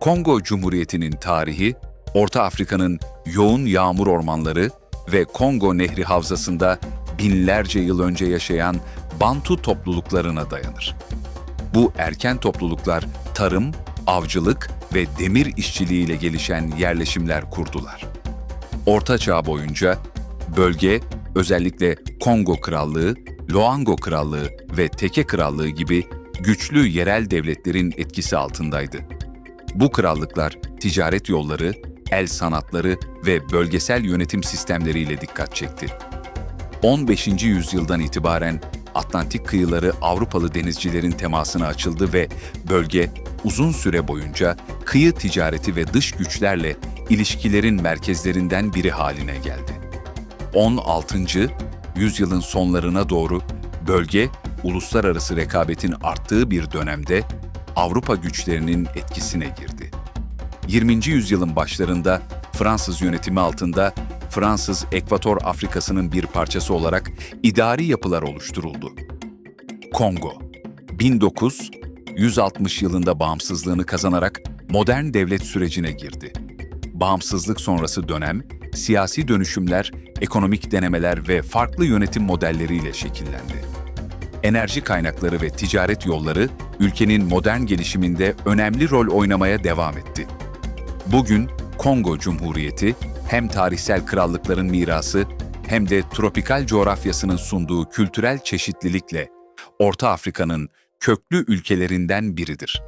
Kongo Cumhuriyeti'nin tarihi, Orta Afrika'nın yoğun yağmur ormanları ve Kongo Nehri Havzası'nda binlerce yıl önce yaşayan Bantu topluluklarına dayanır. Bu erken topluluklar tarım, avcılık ve demir işçiliğiyle gelişen yerleşimler kurdular. Orta Çağ boyunca bölge özellikle Kongo Krallığı, Loango Krallığı ve Teke Krallığı gibi güçlü yerel devletlerin etkisi altındaydı. Bu krallıklar ticaret yolları, el sanatları ve bölgesel yönetim sistemleriyle dikkat çekti. 15. yüzyıldan itibaren Atlantik kıyıları Avrupalı denizcilerin temasına açıldı ve bölge uzun süre boyunca kıyı ticareti ve dış güçlerle ilişkilerin merkezlerinden biri haline geldi. 16. yüzyılın sonlarına doğru bölge uluslararası rekabetin arttığı bir dönemde Avrupa güçlerinin etkisine girdi. 20. yüzyılın başlarında Fransız yönetimi altında Fransız Ekvator Afrikası'nın bir parçası olarak idari yapılar oluşturuldu. Kongo 1960 yılında bağımsızlığını kazanarak modern devlet sürecine girdi. Bağımsızlık sonrası dönem, siyasi dönüşümler, ekonomik denemeler ve farklı yönetim modelleriyle şekillendi. Enerji kaynakları ve ticaret yolları ülkenin modern gelişiminde önemli rol oynamaya devam etti. Bugün Kongo Cumhuriyeti hem tarihsel krallıkların mirası hem de tropikal coğrafyasının sunduğu kültürel çeşitlilikle Orta Afrika'nın köklü ülkelerinden biridir.